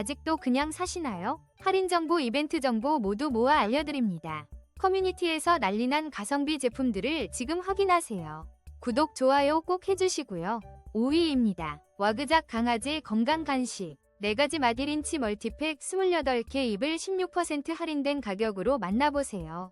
아직도 그냥 사시나요? 할인 정보, 이벤트 정보 모두 모아 알려드립니다. 커뮤니티에서 난리난 가성비 제품들을 지금 확인하세요. 구독, 좋아요 꼭 해주시고요. 5위입니다. 와그작 강아지 건강 간식. 4가지 마디린치 멀티팩 28개 입을 16% 할인된 가격으로 만나보세요.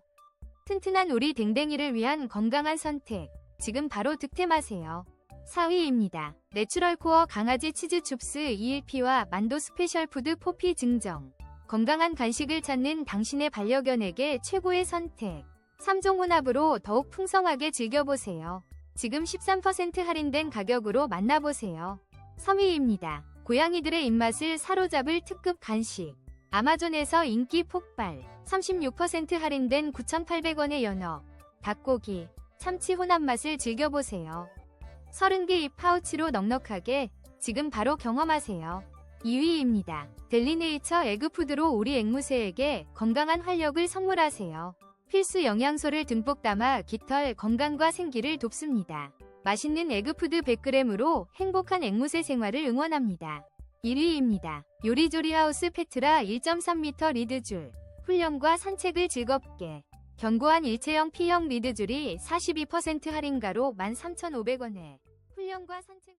튼튼한 우리 댕댕이를 위한 건강한 선택. 지금 바로 득템하세요. 4위입니다. 내추럴 코어 강아지 치즈 춥스 2일피와 만도 스페셜 푸드 포피 증정. 건강한 간식을 찾는 당신의 반려견에게 최고의 선택. 3종 혼합으로 더욱 풍성하게 즐겨보세요. 지금 13% 할인된 가격으로 만나보세요. 3위입니다. 고양이들의 입맛을 사로잡을 특급 간식. 아마존에서 인기 폭발. 36% 할인된 9,800원의 연어. 닭고기, 참치 혼합 맛을 즐겨보세요. 30개 잎 파우치로 넉넉하게 지금 바로 경험하세요. 2위입니다. 델리네이처 에그푸드로 우리 앵무새에게 건강한 활력을 선물하세요. 필수 영양소를 듬뿍 담아 깃털 건강과 생기를 돕습니다. 맛있는 에그푸드 100g으로 행복한 앵무새 생활을 응원합니다. 1위입니다. 요리조리 하우스 페트라 1.3m 리드줄. 훈련과 산책을 즐겁게. 견고한 일체형 P형 리드줄이 42% 할인가로 13,500원에 훈련과 산책